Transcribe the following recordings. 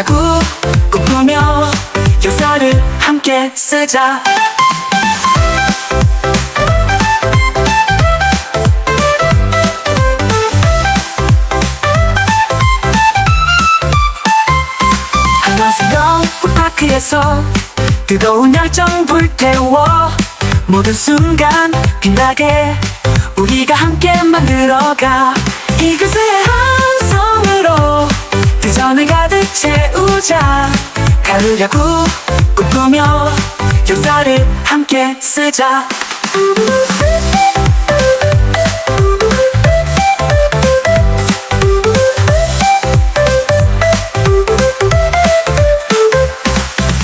야구 꿈꾸며 역사를 함께 쓰자. 한화수영 풀파크에서 뜨거운 열정 불태워 모든 순간 빛나게 우리가 함께 만들어가 비 전을 가득 채우자. 야구 꿈꾸며 역사를 함께 쓰자.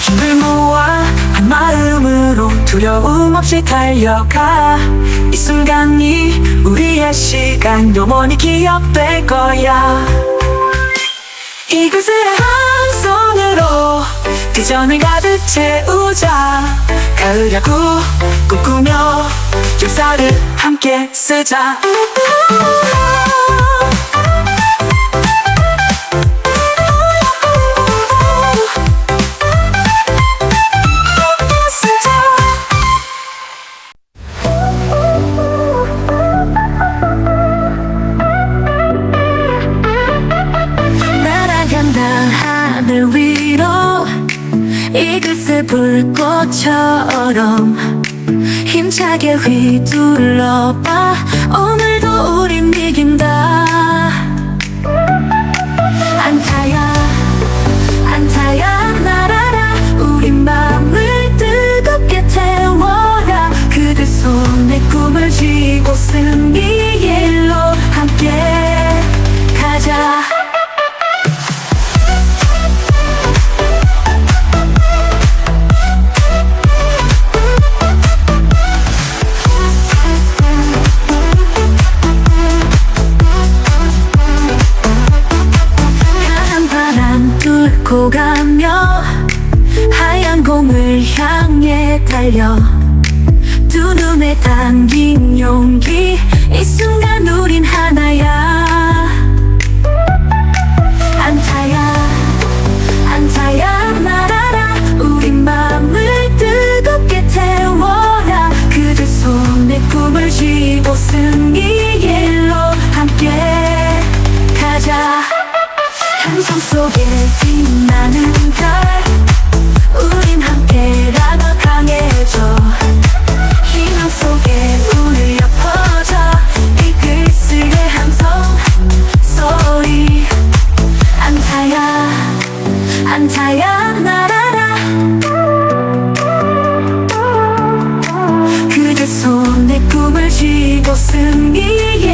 힘을 모아 한 마음으로 두려움 없이 달려가. 이 순간이 우리의 시간. 영원히 기억될 거야 이곳을 한 손으로 비전을 가득 채우자 가을 야구 꿈꾸며 역사를 함께 쓰자 불꽃처럼 힘차게 휘둘러봐. 오늘도 우린 이긴다 뚫고 가며 하얀 공을 향해 달려. 두 눈에 담긴 용기 이 순간 우린 하나야 꿈을 쥐고 승리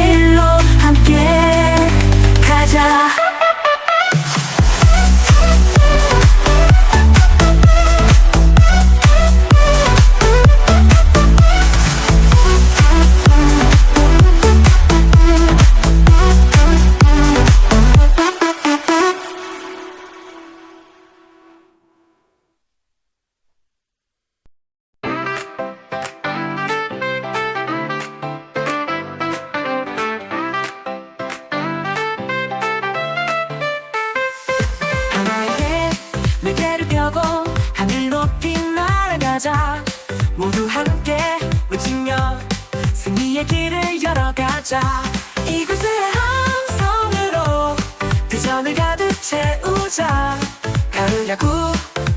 야구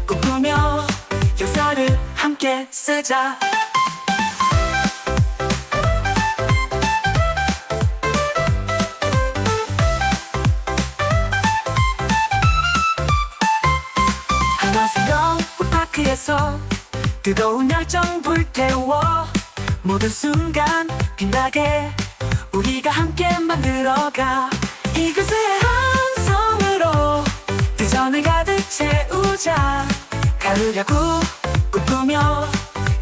꿈꾸며 역사를 함께 쓰자. 한화수영 풀파크에서 뜨거운 열정 불태워 모든 순간 빛나게 우리가 함께 만들어가 이곳을 가을 야구 꿈꾸며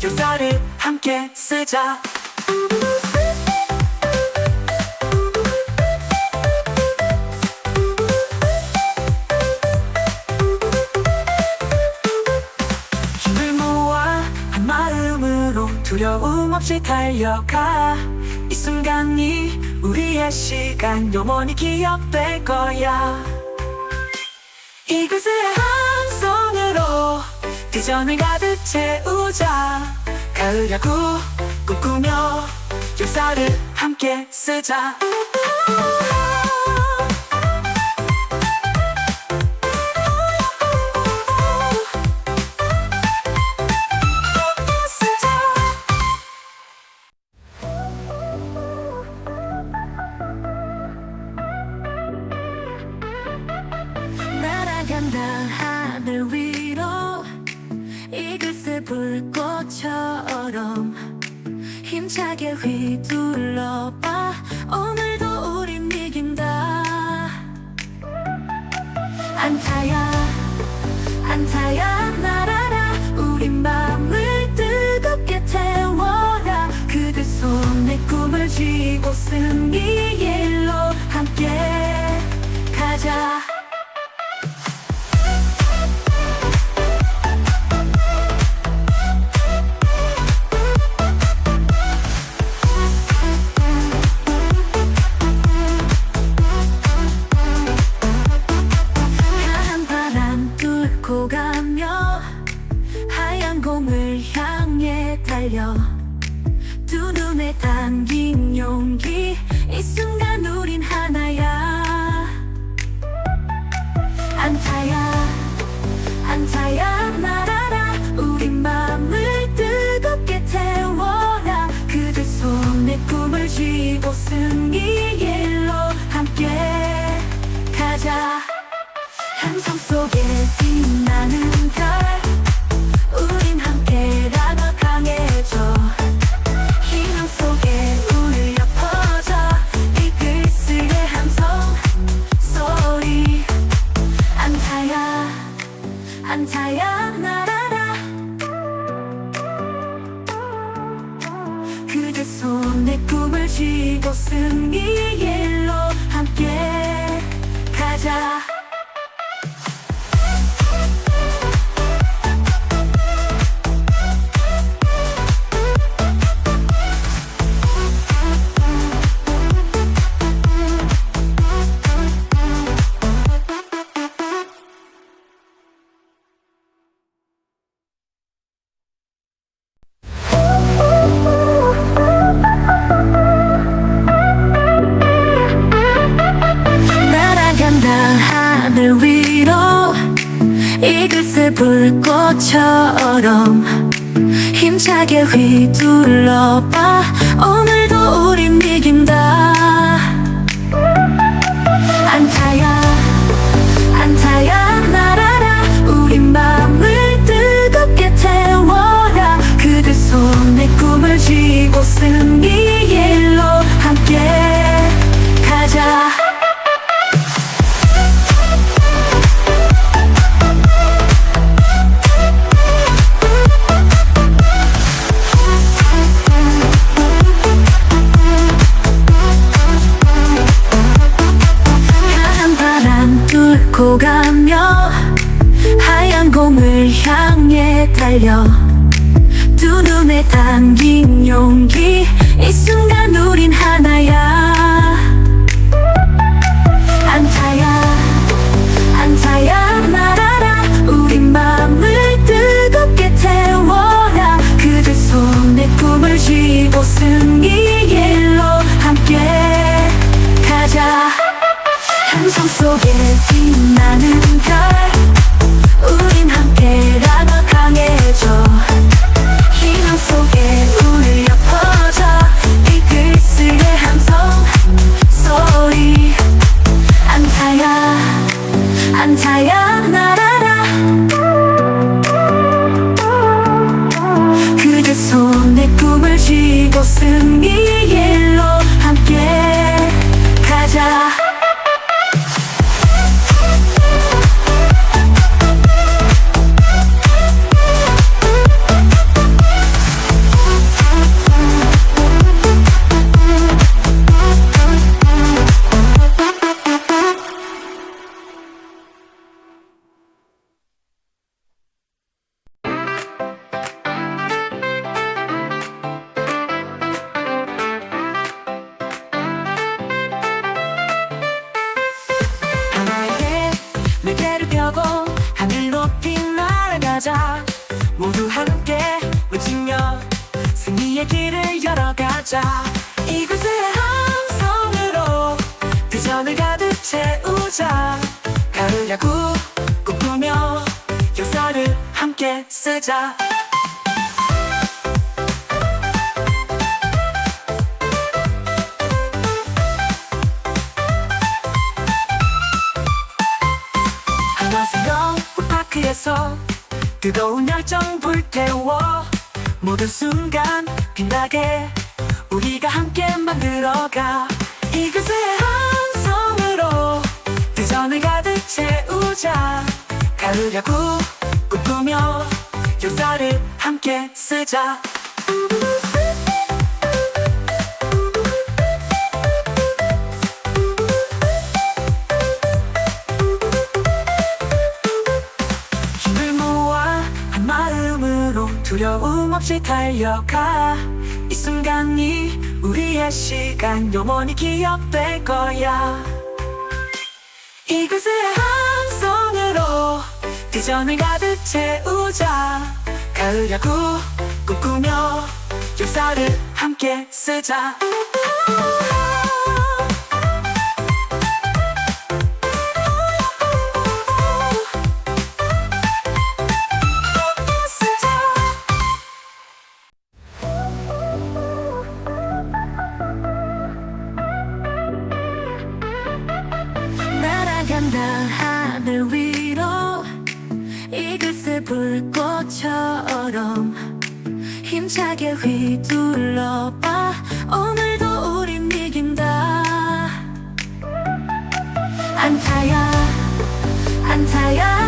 역사를 함께 쓰자. 힘을 모아 두려움 없이 달려가. 이 순간이 우리의 시간 영원히 기억될 거야 이글스의 한 손으로 비전을 가득 채우자. 가을 야구 꿈꾸며 역사를 함께 쓰자 날아간다 하늘 위로 이글스 불꽃처럼 힘차게 휘둘러 달려. 두 눈에 담긴 용기 이 순간 우린 하나야. 안타야 안타야 날아라. 우린 맘을 뜨겁게 태워라. 그대 손에 꿈을 쥐고 승리의 일로 함께 가자. 함성 속에 쥐고 승리 불꽃처럼 힘차게 휘둘러봐. 오늘 뚫고 가며 하얀 공을 향해 달려. 두 눈에 담긴 용기 이 순간 우린 하나야 함성 속에 빛나는 별 우린 함께라면 강해져. 희망 속에 울려 퍼져 이글스의 함성 소리. 안타야 안타야 날아라. 그대 손에 꿈을 쥐고 승리 쓰자. 한화생명 풀파크에서 뜨거운 열정 불태워 모든 순간 빛나게 우리가 함께 만들어가 이곳의 함성으로 비전을 가득 채우자. 야구 꿈꾸며 역사를 함께 쓰자. 힘을 모아 한 마음으로 두려움 없이 달려가. 이 순간이 우리의 시간 영원히 기억될 거야. 이곳의 함성으로 비전을 가득 채우자. 가을 야구 꿈꾸며 역사를 함께 쓰자. 하늘 이글스 불꽃처럼 힘차게 휘둘러봐. 오늘도 우린 이긴다. 안타야 안타야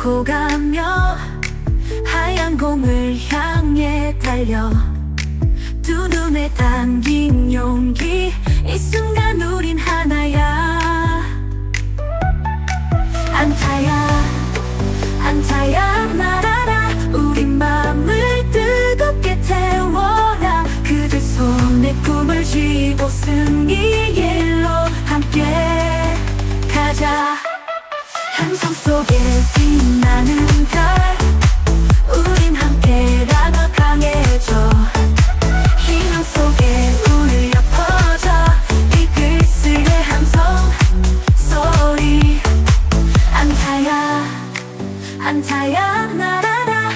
뚫고 가며 하얀 공을 향해 달려. 두 눈에 담긴 용기 이 순간 우린 하나야. 안타야 안타야 날아라. 우린 맘을 뜨겁게 태워라. 그대 손에 꿈을 쥐고 승리의 일로 함께 함성 속에 빛나는 별 우린 함께라면 강해져. 희망 속에 울려 퍼져 이글스의 함성 소리. 안타야 안타야 날아라.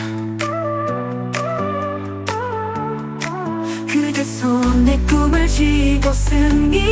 그대 손에 꿈을 쥐고 승리